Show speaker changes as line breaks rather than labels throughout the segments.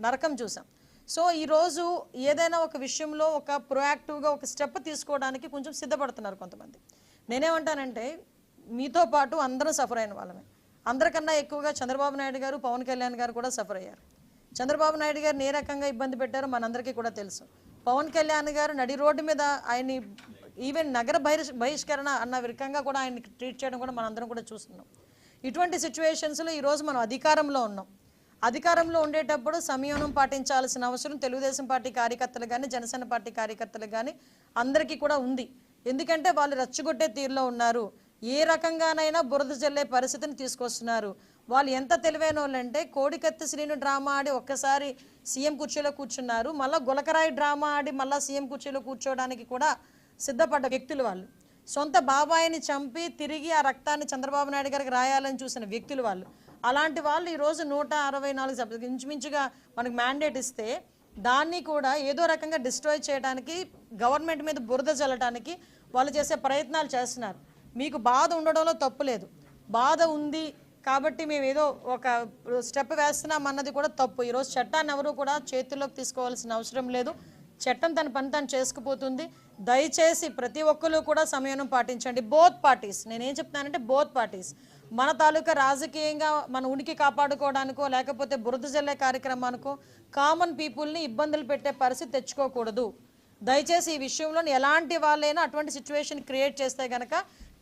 నరకం చూసాం. సో ఈరోజు ఏదైనా ఒక విషయంలో ఒక ప్రొయాక్టివ్గా ఒక స్టెప్ తీసుకోవడానికి కొంచెం సిద్ధపడుతున్నారు కొంతమంది. నేనేమంటానంటే మీతో పాటు అందరం సఫర్ అయిన వాళ్ళమే. అందరికన్నా ఎక్కువగా చంద్రబాబు నాయుడు గారు పవన్ కళ్యాణ్ గారు కూడా సఫర్ అయ్యారు. చంద్రబాబు నాయుడు గారు ఏ రకంగా ఇబ్బంది పెట్టారో మనందరికీ కూడా తెలుసు. పవన్ కళ్యాణ్ గారు నడి రోడ్డు మీద ఆయన్ని ఈవెన్ నగర బహిష్ బహిష్కరణ అన్న రకంగా కూడా ఆయన్ని ట్రీట్ చేయడం కూడా మనందరం కూడా చూస్తున్నాం. ఇటువంటి సిచ్యువేషన్స్లో ఈరోజు మనం అధికారంలో ఉన్నాం. అధికారంలో ఉండేటప్పుడు సంయమనం పాటించాల్సిన అవసరం తెలుగుదేశం పార్టీ కార్యకర్తలు కానీ జనసేన పార్టీ కార్యకర్తలు కానీ అందరికీ కూడా ఉంది. ఎందుకంటే వాళ్ళు రచ్చగొట్టే తీరులో ఉన్నారు. ఏ రకంగానైనా బురద జల్లే పరిస్థితిని తీసుకొస్తున్నారు. వాళ్ళు ఎంత తెలివైన వాళ్ళంటే కోడికత్తి శ్రీను డ్రామా ఆడి ఒక్కసారి సీఎం కుర్చీలో కూర్చున్నారు. మళ్ళీ గులకరాయి డ్రామా ఆడి మళ్ళీ సీఎం కుర్చీలో కూర్చోవడానికి కూడా సిద్ధపడ్డ వ్యక్తులు వాళ్ళు. సొంత బాబాయిని చంపి తిరిగి ఆ రక్తాన్ని చంద్రబాబు నాయుడు గారికి రాయాలని చూసిన వ్యక్తులు వాళ్ళు. అలాంటి వాళ్ళు ఈరోజు నూట అరవై నాలుగు సభ్యులు. ఇంచుమించుగా మనకు మ్యాండేట్ ఇస్తే దాన్ని కూడా ఏదో రకంగా డిస్ట్రాయ్ చేయడానికి గవర్నమెంట్ మీద బురద చల్లటానికి వాళ్ళు చేసే ప్రయత్నాలు చేస్తున్నారు. మీకు బాధ ఉండడంలో తప్పు లేదు. బాధ ఉంది కాబట్టి మేము ఏదో ఒక స్టెప్ వేస్తున్నాం అన్నది కూడా తప్పు. ఈరోజు చట్టాన్ని ఎవరు కూడా చేతుల్లోకి తీసుకోవాల్సిన అవసరం లేదు. చట్టం తన పని తను చేసుకుపోతుంది. దయచేసి ప్రతి ఒక్కరు కూడా సమయం పాటించండి. బోత్ పార్టీస్ నేనేం చెప్తానంటే బోత్ పార్టీస్ మన తాలూకా రాజకీయంగా మన ఉనికి కాపాడుకోవడానికో లేకపోతే బురద జల్లే కార్యక్రమానికో కామన్ పీపుల్ని ఇబ్బందులు పెట్టే పరిస్థితి తెచ్చుకోకూడదు. దయచేసి ఈ విషయంలో ఎలాంటి వాళ్ళైనా అటువంటి సిచ్యువేషన్ క్రియేట్ చేస్తే గనక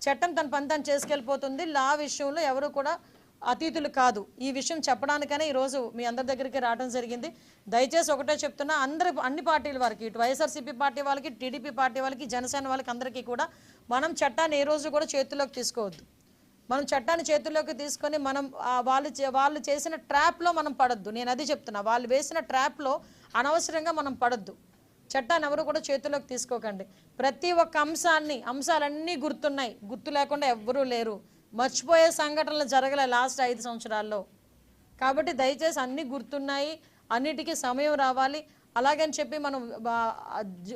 చట్టం తన పని తను చేసుకెళ్ళిపోతుంది. లా విషయంలో ఎవరు కూడా అతీతులు కాదు. ఈ విషయం చెప్పడానికనే ఈరోజు మీ అందరి దగ్గరికి రావడం జరిగింది. దయచేసి ఒకటే చెప్తున్నా అందరి అన్ని పార్టీల వారికి ఇటు వైఎస్ఆర్సీపీ పార్టీ వాళ్ళకి టీడీపీ పార్టీ వాళ్ళకి జనసేన వాళ్ళకి అందరికీ కూడా మనం చట్టాన్ని ఏ రోజు కూడా చేతుల్లోకి తీసుకోవద్దు. మనం చట్టాన్ని చేతుల్లోకి తీసుకొని మనం వాళ్ళు చే- వాళ్ళు చేసిన ట్రాప్లో మనం పడద్దు. నేను అది చెప్తున్నా. వాళ్ళు వేసిన ట్రాప్లో అనవసరంగా మనం పడద్దు. చట్టాన్ని ఎవరు కూడా చేతుల్లోకి తీసుకోకండి. ప్రతి ఒక్క అంశాన్ని అంశాలన్నీ గుర్తున్నాయి. గుర్తు లేకుండా ఎవ్వరూ లేరు. మర్చిపోయే సంఘటనలు జరగలే లాస్ట్ ఐదు సంవత్సరాల్లో. కాబట్టి దయచేసి అన్నీ గుర్తున్నాయి. అన్నిటికీ సమయం రావాలి. అలాగని చెప్పి మనం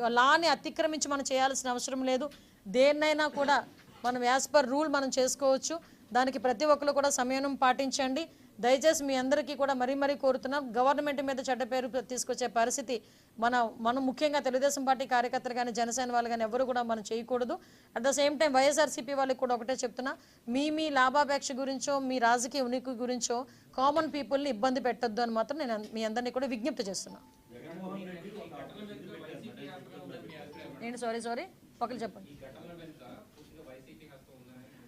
లాని అతిక్రమించి మనం చేయాల్సిన అవసరం లేదు. దేన్నైనా కూడా మనం యాజ్ పర్ రూల్ మనం చేసుకోవచ్చు. దానికి ప్రతి ఒక్కరు కూడా సమయం పాటించండి. దయచేసి మీ అందరికీ కూడా మరీ మరీ కోరుతున్నాం. గవర్నమెంట్ మీద చెడ్డ పేరు తీసుకొచ్చే పరిస్థితి మన మనం ముఖ్యంగా తెలుగుదేశం పార్టీ కార్యకర్తలు కానీ జనసేన వాళ్ళు కానీ ఎవరు కూడా మనం చేయకూడదు. At the same time YSRCP వాళ్ళకి కూడా ఒకటే చెప్తున్నా. మీ మీ లాభాపేక్ష గురించో మీ రాజకీయ ఉనికి గురించో కామన్ పీపుల్ని ఇబ్బంది పెట్టొద్దు అని మాత్రం నేను మీ అందరినీ కూడా విజ్ఞప్తి చేస్తున్నా. ఏంటి సారీ సారీ? ఒకరు చెప్పండి.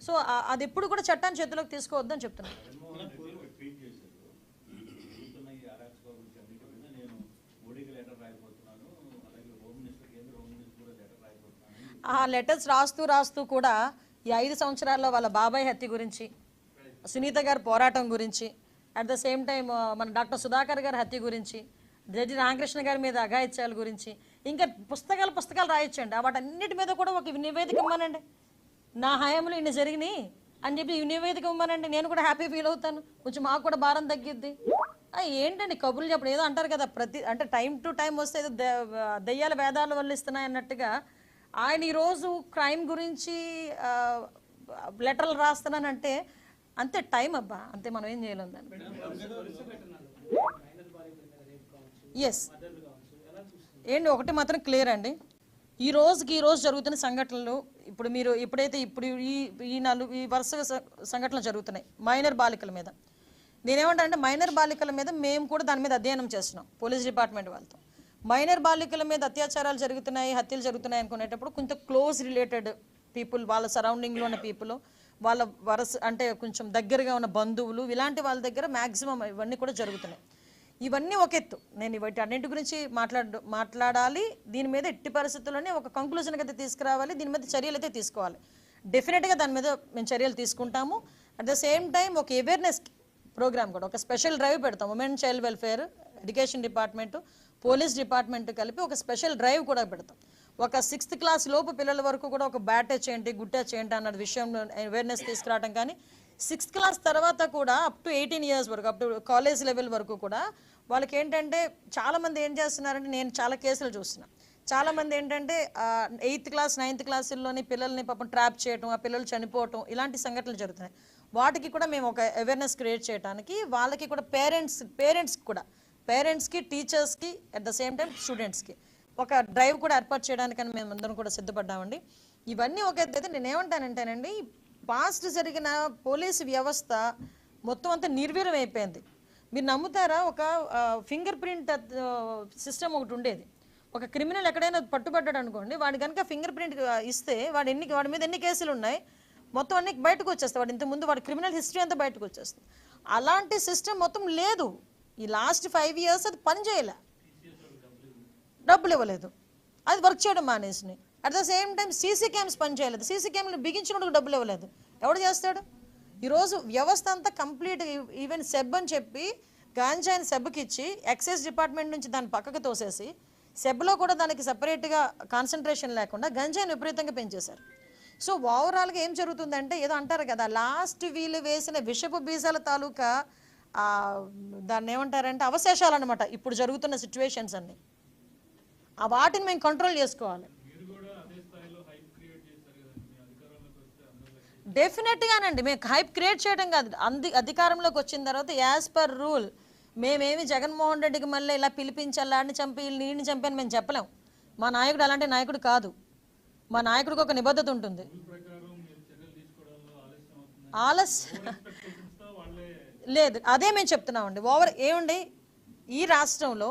సో అది ఎప్పుడు కూడా చట్టాన్ని చేతిలోకి తీసుకోవద్దని చెప్తున్నాను ఆ లెటర్స్ రాస్తూ రాస్తూ కూడా ఈ ఐదు సంవత్సరాల్లో వాళ్ళ బాబాయ్ హత్య గురించి సునీత గారి పోరాటం గురించి అట్ ద సేమ్ టైం మన డాక్టర్ సుధాకర్ గారి హత్య గురించి జడ్జి రామకృష్ణ గారి మీద అఘాయిత్యాల గురించి ఇంకా పుస్తకాలు పుస్తకాలు రాయొచ్చండి. ఆ వాటన్నిటి మీద కూడా ఒక నివేదిక ఇవ్వనండి నా హయాంలో ఇన్ని జరిగినాయి అని చెప్పి నివేదిక ఇవ్వమనండి. నేను కూడా హ్యాపీ ఫీల్ అవుతాను. కొంచెం మాకు కూడా భారం తగ్గిద్ది. ఏంటండి కబుర్లు చెప్పడం? ఏదో అంటారు కదా ప్రతి అంటే టైం టు టైం వస్తే ఏదో ద- వేదాలు వల్లిస్తున్నాయి అన్నట్టుగా. ఆయన ఈరోజు క్రైమ్ గురించి లెటర్లు రాస్తున్నానంటే అంతే టైం అబ్బా అంతే మనం ఏం చేయలేం దాన్ని. ఎస్ ఏంటి ఒకటి మాత్రం క్లియర్ అండి. ఈ రోజుకి ఈ రోజు జరుగుతున్న సంఘటనలు ఇప్పుడు మీరు ఎప్పుడైతే ఇప్పుడు ఈ ఈ నాలుగు ఈ వరుస సంఘటనలు జరుగుతున్నాయి మైనర్ బాలికల మీద. నేనేమంటానంటే మైనర్ బాలికల మీద మేము కూడా దాని మీద అధ్యయనం చేస్తున్నాం పోలీస్ డిపార్ట్మెంట్ వాళ్ళతో. మైనర్ బాలికల మీద అత్యాచారాలు జరుగుతున్నాయి హత్యలు జరుగుతున్నాయి అనుకునేటప్పుడు కొంత క్లోజ్ రిలేటెడ్ పీపుల్ వాళ్ళ సరౌండింగ్లో ఉన్న పీపుల్ వాళ్ళ వరస అంటే కొంచెం దగ్గరగా ఉన్న బంధువులు ఇలాంటి వాళ్ళ దగ్గర మ్యాక్సిమం ఇవన్నీ కూడా జరుగుతున్నాయి. ఇవన్నీ ఒక ఎత్తు. నేను వీటి అన్నింటి గురించి మాట్లాడ మాట్లాడాలి. దీని మీద ఎట్టి పరిస్థితుల్లోనే ఒక కంక్లూజన్కి అయితే తీసుకురావాలి. దీని మీద చర్యలు అయితే తీసుకోవాలి. డెఫినెట్గా దాని మీద మేము చర్యలు తీసుకుంటాము. అట్ ద సేమ్ టైం ఒక అవేర్నెస్ ప్రోగ్రామ్ కూడా ఒక స్పెషల్ డ్రైవ్ పెడతాం. Women child welfare education department police department కలిపి ఒక స్పెషల్ డ్రైవ్ కూడా పెడతాం. ఒక సిక్స్త్ క్లాస్ లోపు పిల్లల వరకు కూడా ఒక బ్యాటేజ్ చేయండి గుట్ట చేయండి అన్న విషయంలో అవేర్నెస్ తీసుకురావడం కానీ సిక్స్త్ క్లాస్ తర్వాత కూడా అప్ టు ఎయిటీన్ ఇయర్స్ వరకు అప్ టు కాలేజ్ లెవెల్ వరకు కూడా వాళ్ళకి ఏంటంటే చాలామంది ఏం చేస్తున్నారంటే నేను చాలా కేసులు చూస్తున్నాను చాలామంది ఏంటంటే ఎయిత్ క్లాస్ నైన్త్ క్లాసుల్లోని పిల్లల్ని పాపం ట్రాప్ చేయటం ఆ పిల్లలు చనిపోవటం ఇలాంటి సంఘటనలు జరుగుతున్నాయి. వాటికి కూడా మేము ఒక అవేర్నెస్ క్రియేట్ చేయడానికి వాళ్ళకి కూడా పేరెంట్స్ పేరెంట్స్కి కూడా పేరెంట్స్కి టీచర్స్కి అట్ ద సేమ్ టైం స్టూడెంట్స్కి ఒక డ్రైవ్ కూడా ఏర్పాటు చేయడానికని మేము అందరం కూడా సిద్ధపడ్డామండి. ఇవన్నీ ఒక ఎత్తు అయితే నేనేమంటానంటేనండి పాస్ట్ జరిగిన పోలీసు వ్యవస్థ మొత్తం అంతా నిర్వీర్యం అయిపోయింది. మీరు నమ్ముతారా? ఒక ఫింగర్ ప్రింట్ సిస్టమ్ ఒకటి ఉండేది. ఒక క్రిమినల్ ఎక్కడైనా పట్టుబడ్డాడు అనుకోండి వాడి కనుక ఫింగర్ ప్రింట్ ఇస్తే వాడు ఎన్ని వాడి మీద ఎన్ని కేసులు ఉన్నాయి మొత్తం అన్ని బయటకు వచ్చేస్తాయి. వాడు ఇంతకుముందు వాడి క్రిమినల్ హిస్టరీ అంతా బయటకు వచ్చేస్తుంది. అలాంటి సిస్టమ్ మొత్తం లేదు. ఈ లాస్ట్ ఫైవ్ ఇయర్స్ అది పని చేయలే. డబ్బులు ఇవ్వలేదు. అది వర్క్ చేయడం మానేసినాయి. At the same time CC cams పని చేయలేదు. సీసీ క్యామ్లు బిగించినప్పుడు డబ్బులు ఇవ్వలేదు. ఎవడు చేస్తాడు? ఈరోజు వ్యవస్థ అంతా కంప్లీట్ ఈవెన్ సెబ్ అని చెప్పి గాంజాయిని సెబ్కి ఇచ్చి ఎక్సైజ్ డిపార్ట్మెంట్ నుంచి దాన్ని పక్కకు తోసేసి సెబ్లో కూడా దానికి సపరేట్గా కాన్సన్ట్రేషన్ లేకుండా గంజాయిని విపరీతంగా పెంచేశారు. సో ఓవరాల్గా ఏం జరుగుతుందంటే ఏదో అంటారు కదా లాస్ట్ వీలు వేసిన విషపు బీజాల తాలూకా దాన్ని ఏమంటారంటే అవశేషాలు అనమాట ఇప్పుడు జరుగుతున్న సిచ్యువేషన్స్ అన్నీ. ఆ వాటిని మేము కంట్రోల్ చేసుకోవాలి. డెఫినెట్గానండి. మేము హైప్ క్రియేట్ చేయడం కాదు. అంది అధికారంలోకి వచ్చిన తర్వాత యాజ్ పర్ రూల్ మేమేమి జగన్మోహన్ రెడ్డికి మళ్ళీ ఇలా పిలిపించాలి ఆడిని చంపి నీడిని చంపి అని మేము చెప్పలేం. మా నాయకుడు అలాంటి నాయకుడు కాదు. మా నాయకుడికి ఒక నిబద్ధత ఉంటుంది. ఆలస్యం లేదు. అదే మేము చెప్తున్నామండి. ఓవర్ ఏమండి ఈ రాష్ట్రంలో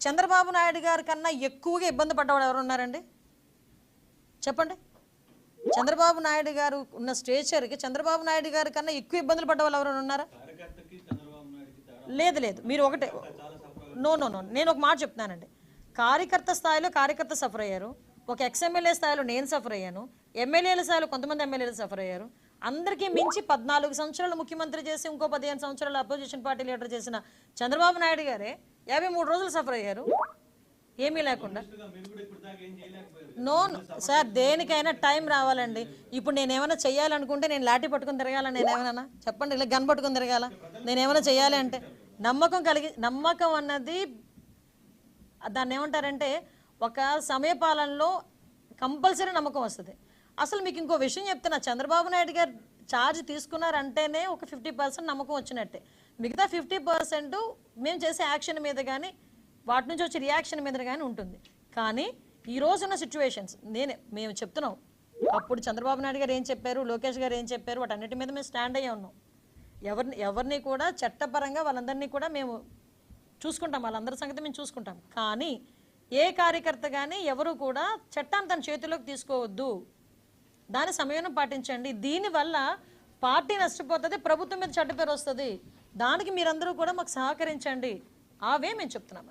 చంద్రబాబు నాయుడు గారి కన్నా ఎక్కువగా ఇబ్బంది పడ్డవాడు ఎవరు ఉన్నారండి? చెప్పండి. చంద్రబాబు నాయుడు గారు ఉన్న స్టేచర్కి చంద్రబాబు నాయుడు గారి కన్నా ఎక్కువ ఇబ్బందులు పడ్డ వాళ్ళు ఎవరైనా ఉన్నారా? లేదు. లేదు మీరు ఒకటే నో నో నో. నేను ఒక మాట చెప్తున్నానండి. కార్యకర్త స్థాయిలో కార్యకర్త సఫర్ అయ్యారు. ఒక ఎక్స్ఎమ్మెల్యే స్థాయిలో నేను సఫర్ అయ్యాను. ఎమ్మెల్యేల స్థాయిలో కొంతమంది ఎమ్మెల్యేలు సఫర్ అయ్యారు. అందరికీ మించి పద్నాలుగు సంవత్సరాలు ముఖ్యమంత్రి చేసి ఇంకో పదిహేను సంవత్సరాలు అపోజిషన్ పార్టీ లీడర్ చేసిన చంద్రబాబు నాయుడు గారే యాభై మూడు రోజులు సఫర్ అయ్యారు. ఏమీ లేకుండా. నో సార్ దేనికైనా టైం రావాలండి. ఇప్పుడు నేను ఏమైనా చెయ్యాలనుకుంటే నేను లాఠీ పట్టుకుని తిరగాల? నేను ఏమైనా? చెప్పండి ఇలా గన్ పట్టుకుని తిరగాల? నేను ఏమైనా చెయ్యాలి అంటే నమ్మకం కలిగి నమ్మకం అన్నది దాన్ని ఏమంటారంటే ఒక సమయపాలనలో కంపల్సరీ నమ్మకం వస్తుంది. అసలు మీకు ఇంకో విషయం చెప్తున్నా. చంద్రబాబు నాయుడు గారు ఛార్జ్ తీసుకున్నారంటేనే ఒక ఫిఫ్టీ పర్సెంట్ నమ్మకం వచ్చినట్టే. మిగతా ఫిఫ్టీ పర్సెంట్ మేము చేసే యాక్షన్ మీద కానీ వాటి నుంచి వచ్చే రియాక్షన్ మీద కానీ ఉంటుంది. కానీ ఈ రోజున్న సిచ్యువేషన్స్ నేనే మేము చెప్తున్నాం. అప్పుడు చంద్రబాబు నాయుడు గారు ఏం చెప్పారు లోకేష్ గారు ఏం చెప్పారు వాటన్నిటి మీద మేము స్టాండ్ అయ్యే ఉన్నాం. ఎవరిని ఎవరిని కూడా చట్టపరంగా వాళ్ళందరినీ కూడా మేము చూసుకుంటాం. వాళ్ళందరి సంగతి మేము చూసుకుంటాం. కానీ ఏ కార్యకర్త కానీ ఎవరు కూడా చట్టాన్ని తన చేతిలోకి తీసుకోవద్దు. దాని సమయం పాటించండి. దీనివల్ల పార్టీ నష్టపోతుంది ప్రభుత్వం మీద చెడ్డ పేరు వస్తుంది. దానికి మీరందరూ కూడా మాకు సహకరించండి. అవే మేము చెప్తున్నాం